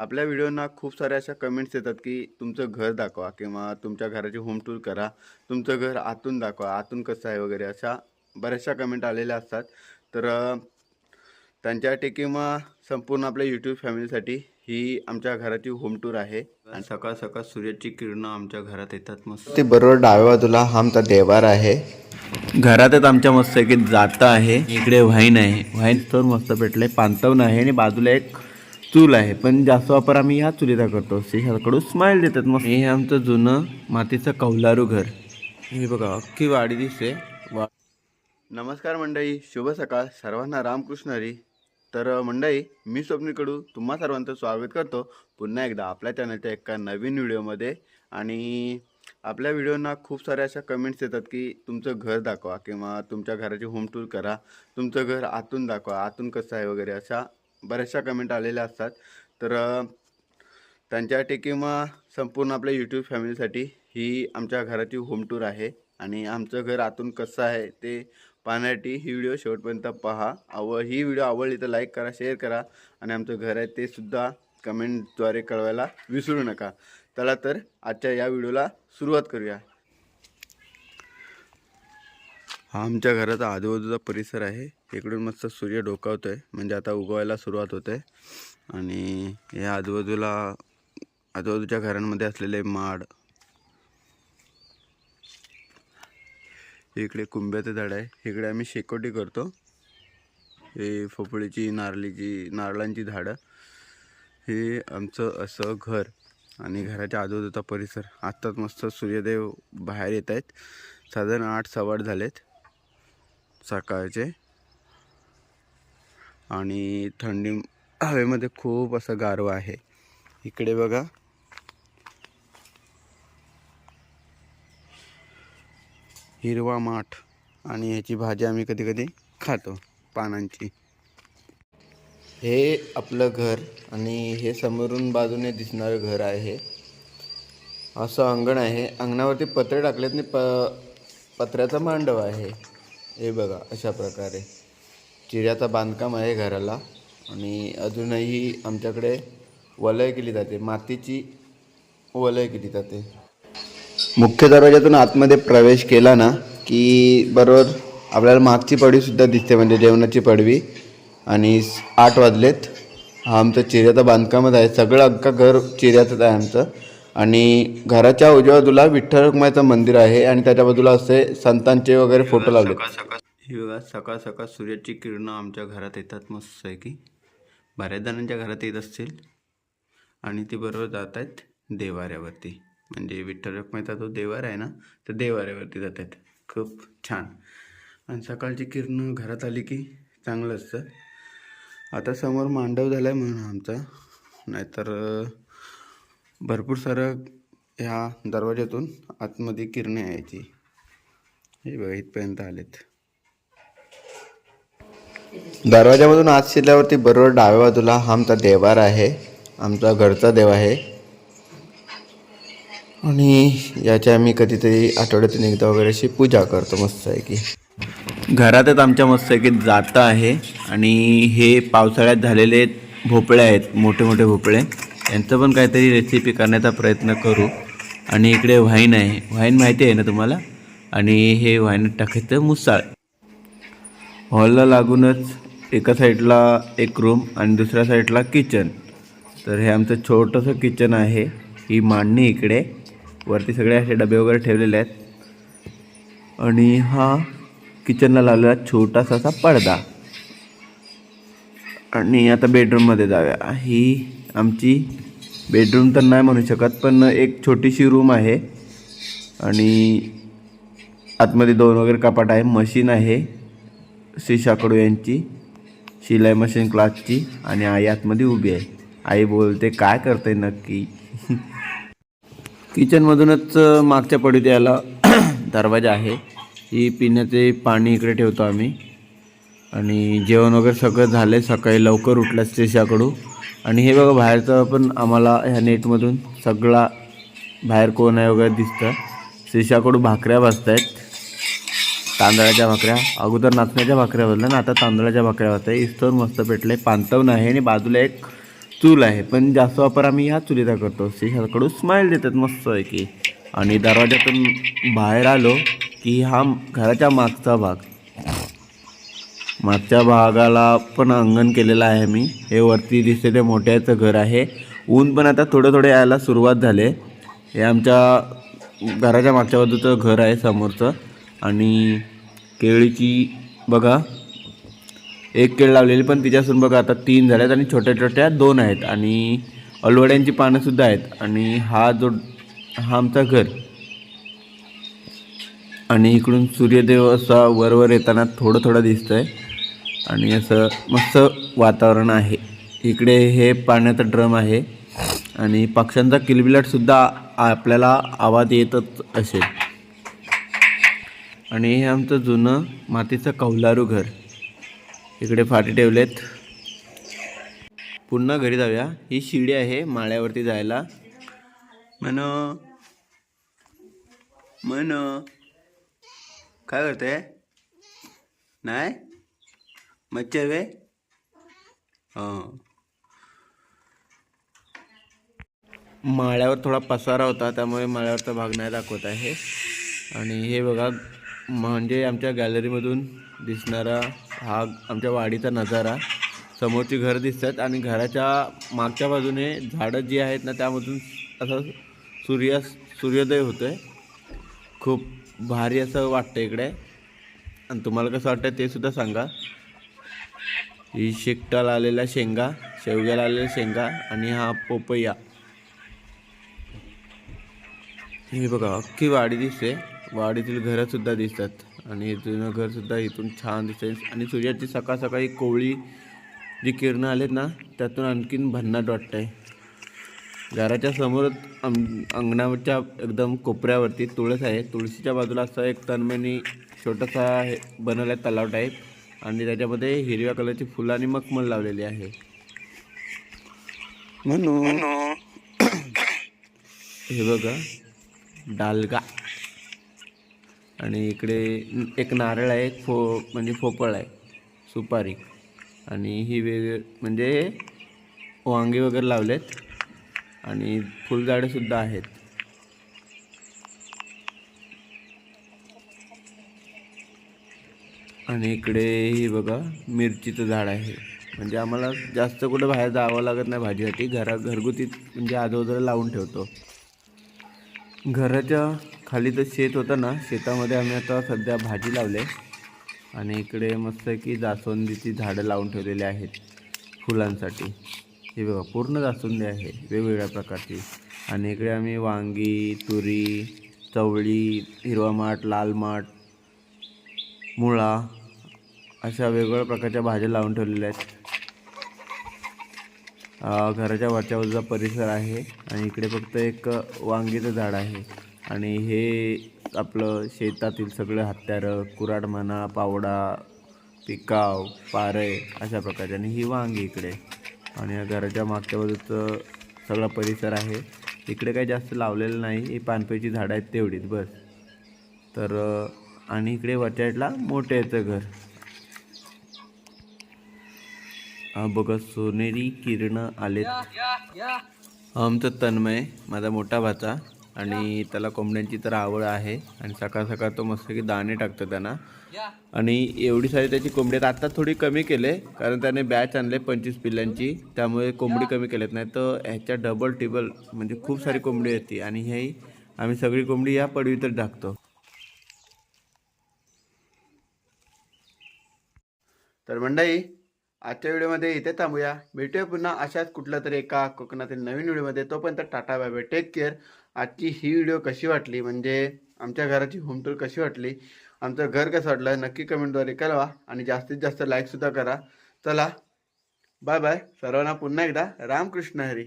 आपल्या व्हिडिओना खूप साऱ्या अशा कमेंट्स येतात की तुमचं घर दाखवा किंवा तुमच्या घराची होम टूर करा तुमचं घर आतून दाखवा आतून कसं आहे वगैरे अशा बऱ्याचशा कमेंट आलेल्या असतात. तर त्यांच्यासाठी किंवा संपूर्ण आपल्या यूट्यूब फॅमिलीसाठी ही आमच्या घराची होम टूर आहे. आणि सकाळ सकाळ सूर्याची किरणं आमच्या घरात येतात मस्त. ते बरोबर डाव्या बाजूला हा आमचा देवार आहे. घरातच आमच्या मस्त एक जाता आहे. इकडे व्हाईन आहे. व्हाईन स्टोर मस्त भेटले पांतवण आहे आणि बाजूला एक चूल आहे पण जास्त वापर आम्ही ह्या चुलीचा करतो. कडून स्माइल देतात मग हे आमचं जुनं मातीचं कौलारू घर. हे बघा अख्खी वाडी दिसते. वा नमस्कार मंडळी शुभ सकाळ. सर्वांना रामकृष्ण हरी. तर मंडळी मी स्वप्नीकडू तुम्हा सर्वांचं स्वागत करतो. पुन्हा एकदा आपल्या चॅनलच्या एका नवीन व्हिडिओमध्ये. आणि आपल्या व्हिडिओना खूप साऱ्या अशा कमेंट्स येतात की तुमचं घर दाखवा किंवा तुमच्या घराची होम टूर करा. तुमचं घर आतून दाखवा. आतून कसं आहे वगैरे अशा बऱ्याचशा कमेंट आलेल्या असतात. तर त्यांच्यासाठी किंवा संपूर्ण आपल्या यूट्यूब फॅमिलीसाठी ही आमच्या घराची होम टूर आहे. आणि आमचं घर आतून कसं आहे ते पाहण्यासाठी ही व्हिडिओ शेवटपर्यंत पहा. आव ही व्हिडिओ आवडली तर लाईक करा शेअर करा. आणि आमचं घर आहे ते सुद्धा कमेंटद्वारे कळवायला विसरू नका. चला तर आजच्या या व्हिडिओला सुरुवात करूया. हा आमच्या घराचा आजूबाजूचा परिसर आहे. इकडून मस्त सूर्य डोकावतो आहे म्हणजे आता उगवायला सुरुवात होते आणि या आजूबाजूला आजूबाजूच्या घरांमध्ये असलेले माड. इकडे कुंब्याचं झाड आहे. इकडे आम्ही शेकोटी करतो. हे फोपळीची नारळीची नारळांची झाडं. हे आमचं असं घर आणि घराच्या आजूबाजूचा परिसर. आत्ताच मस्त सूर्यदेव बाहेर येत आहेत साधारण आठ सवाड झालेत. सकाळचे. आणि थंडी हवेमध्ये खूप असं गारवा आहे. इकडे बघा. हिरवा माठ आणि ह्याची भाजी आम्ही कधी कधी खातो पानांची. हे आपलं घर आणि हे समोरून बाजूने दिसणारं घर आहे. असं अंगण आहे. अंगणावरती पत्रे टाकलेत आणि प पत्र्याचा मांडव आहे. हे बघा अशा प्रकारे. चिऱ्याचा बांधकाम आहे घराला आणि अजूनही आमच्याकडे वलय केली जाते. मातीची वलय केली जाते. मुख्य दरवाजातून आतमध्ये प्रवेश केला ना की बरोबर आपल्याला मागची पडवीसुद्धा दिसते म्हणजे जेवणाची पडवी. आणि आठ वाजलेत. हा आमचं चिऱ्याचं बांधकामच आहे. सगळं अख्खा घर चिऱ्याचंच आहे आमचं. आणि घराच्या उजव्या बाजूला विठ्ठल रुक्माईचं मंदिर आहे आणि त्याच्या बाजूला असे संतांचे वगैरे फोटो लावले ही बघा सकाळ सकाळ सूर्याची किरणं आमच्या घरात येतात मस्त आहे की बऱ्याच जणांच्या घरात येत असतील. आणि ती बरोबर जात आहेत देवाऱ्यावरती. म्हणजे विठ्ठल रुक्माईचा जो देवार आहे ना तर देवाऱ्यावरती जात आहेत. खूप छान. आणि सकाळची किरणं घरात आली की चांगलं असतं. आता समोर मांडव झाला आहे म्हणून आमचा. नाहीतर भरपूर सारं ह्या दरवाज्यातून आतमध्ये किरणे यायची. हे बघा इथपर्यंत आलेत. दरवाजामधून आत शिरल्यावरती बरोबर डाव्या बाजूला हा आमचा देवार आहे. आमचा घरचा देव आहे. आणि याच्या आम्ही कधीतरी आठवड्यातून एकदा वगैरे अशी पूजा करतो मस्त आहे की घरातच आमच्या मस्त आहे की जातं आहे. आणि हे पावसाळ्यात झालेले भोपळे आहेत मोठे मोठे भोपळे. यांचं पण काहीतरी रेसिपी करण्याचा प्रयत्न करू. आणि इकडे व्हाईन आहे. व्हाईन माहिती आहे ना तुम्हाला? आणि हे व्हाईन टाकायचं मुसाळ. हॉलला लागूनच एका साईडला एक रूम आणि दुसऱ्या साईडला किचन तर हे आमचं छोटंसं किचन आहे. ही मांडणी इकडे. वरती सगळे असे डबे वगैरे ठेवलेले आहेत. आणि हा किचनला लावलेला छोटासा असा पडदा. आणि आता बेडरूममध्ये जाऊया. ही आमची बेडरूम तर नाही म्हणू शकत पण एक छोटीशी रूम आहे. आणि आतमध्ये दोन वगैरे कपाट आहे मशीन आहे श्रीशाकडू यांची शिलाई मशीन क्लासची आणि आई आतमध्ये उभी आहे. आई बोलते काय करते नक्की? किचनमधूनच मागच्या पडीत यायला दरवाजा आहे. ही पिण्याचे पाणी इकडे ठेवतो आम्ही. आणि जेवण वगैरे सगळं झालं आहे सकाळी लवकर उठलं स्टेशाकडून आणि हे बघा बाहेरचं पण आम्हाला ह्या नेटमधून सगळा बाहेर कोण आहे वगैरे दिसतं स्टेशाकडून भाकऱ्या भाजत आहेत तांदळाच्या भाकऱ्या. अगोदर नाचण्याच्या भाकऱ्या बसल्या ना आता तांदळाच्या भाकऱ्या भाजत आहे इस्तवर मस्त पेटलं आहे पांतवण आहे आणि बाजूला एक चूल आहे. पण जास्त वापर आम्ही ह्या चुलीचा करतो. स्टेशाकडून स्माईल देतात मस्त आहे की आणि दरवाजातून बाहेर आलो की हा घराच्या मागचा भाग. मागच्या भागाला पण अंगण केलेलं आहे मी. हे वरती दिसते ते मोठ्याचं घर आहे. ऊन पण आता थोडं थोडं यायला सुरुवात झाले. हे आमच्या घराच्या मागच्या बाजूचं घर आहे समोरचं. आणि केळीची बघा एक केळ लावलेली पण तिच्यासून बघा आता तीन झाल्यात आणि छोट्या छोट्या दोन आहेत. आणि अलवड्यांची पानंसुद्धा आहेत. आणि हा जो हा आमचा घर. आणि इकडून सूर्यदेव असा वरवर येताना थोडं थोडं दिसतं आहे आणि असं मस्त वातावरण आहे. इकडे हे पाण्याचा ड्रम आहे आणि पक्ष्यांचा किलबिलाटसुद्धा आपल्याला आवाज येतच असेल. आणि हे आमचं जुनं मातीचं कौलारू घर. इकडे फाटे ठेवलेत. पुन्हा घरी जाऊया. ही शिडी आहे माळ्यावरती जायला. मन मन. काय करते? नाही? मच्छर वे माळ्यावर थोडा पसारा होता त्यामुळे माळ्यावरचा भाग नाही दाखवत आहे. आणि हे बघा म्हणजे आमच्या गॅलरीमधून दिसणारा हा आमच्या वाडीचा नजारा. समोरची घर दिसतात आणि घराच्या मागच्या बाजूने झाडं जी आहेत ना त्यामधून असं सूर्य सूर्योदय होतो आहे खूप भारी असं वाटतं इकडे. आणि तुम्हाला कसं वाटतं ते सुद्धा सांगा. ही शेकटाला आलेल्या शेंगा शेवग्याला आलेल्या शेंगा आणि हा पोपया हे बघा अख्खी वाडी दिसते. वाडीतील घरं सुद्धा दिसतात. आणि जुनं घरसुद्धा इथून छान दिसते आणि सूर्याची सकाळ सकाळी कोवळी जी किरणं आलेत ना त्यातून आणखीन भन्नाट वाटतंय. घराच्या समोरच अंग अंगणाच्या एकदम कोपऱ्यावरती तुळस आहे. तुळशीच्या बाजूला असं एक तन्मेनी छोटासा हे बनवला आहे तलाव टाईप आणि त्याच्यामध्ये हिरव्या कलरची फुलं आणि मखमल लावलेली आहे. म्हणून हे बघा डालगा. आणि इकडे एक नारळ आहे एक फो म्हणजे फोपळ आहे सुपारी. आणि ही वेग म्हणजे वांगे वगैरे लावलेत. आणि फुलझाडंसुद्धा आहेत. आणि इकडे ही बघा मिरचीचं झाड आहे. म्हणजे आम्हाला जास्त कुठं बाहेर जावं लागत नाही भाजीसाठी. घरा घरगुती म्हणजे आजूबाजूला लावून ठेवतो. घराच्या खाली तर शेत होतं ना शेतामध्ये आम्ही आता सध्या भाजी लावले. आणि इकडे मस्त की जास्वंदीची झाडं लावून ठेवलेली आहेत फुलांसाठी. हे बघा पूर्ण जास्वंदी आहे वेगवेगळ्या प्रकारची. आणि इकडे आम्ही वांगी तुरी चवळी हिरवा माठ लाल माठ मुळा अशा वेगवेगळ्या प्रकारच्या भाज्या लावून ठेवलेल्या आहेत. घराच्या वरच्या बाजूचा परिसर आहे आणि इकडे फक्त एक वांगीचं झाड आहे. आणि हे आपलं शेतातील सगळं हत्यारं कुऱ्हाड म्हणा पावडा पिकाव पारे अशा प्रकारचे आणि ही वांगी इकडे. आणि या घराच्या मागच्या बाजूचं सगळा परिसर आहे. इकडे काही जास्त लावलेलं नाही. ही पानपेची झाडं आहेत तेवढीच बस. तर आणि इकडे वरच्या साईडला मोठं याचं घर. हा बघा सोनेरी किरणं आलेत. आमचं तन्मय माझा मोठा भाचा. आणि त्याला कोंबड्यांची तर आवड आहे. आणि सकाळ सकाळ तो मस्त की दाणे टाकतो त्यांना. आणि एवढी सारी त्याची कोंबडी आहेत. आता थोडी कमी केले कारण त्याने बॅच आणले पंचवीस पिल्लांची. त्यामुळे कोंबडी कमी केल्यात नाही तर ह्याच्या डबल टिबल म्हणजे खूप सारी कोंबडी येते आणि हे आम्ही सगळी कोंबडी या पडवीतच टाकतो. तर मंडळी आजच्या व्हिडिओमध्ये इथे थांबूया. भेटूया पुन्हा अशाच कुठल्या तरी एका कोकणातील नवीन व्हिडिओमध्ये. तोपर्यंत tata bye bye. Take care आजची ही व्हिडिओ कशी वाटली? म्हणजे आमच्या घराची होम टूर कशी वाटली? आमचं घर कसं वाटलं? नक्की कमेंटद्वारे कळवा आणि जास्तीत जास्त लाईकसुद्धा करा. चला बाय बाय. सर्वांना पुन्हा एकदा रामकृष्ण हरी.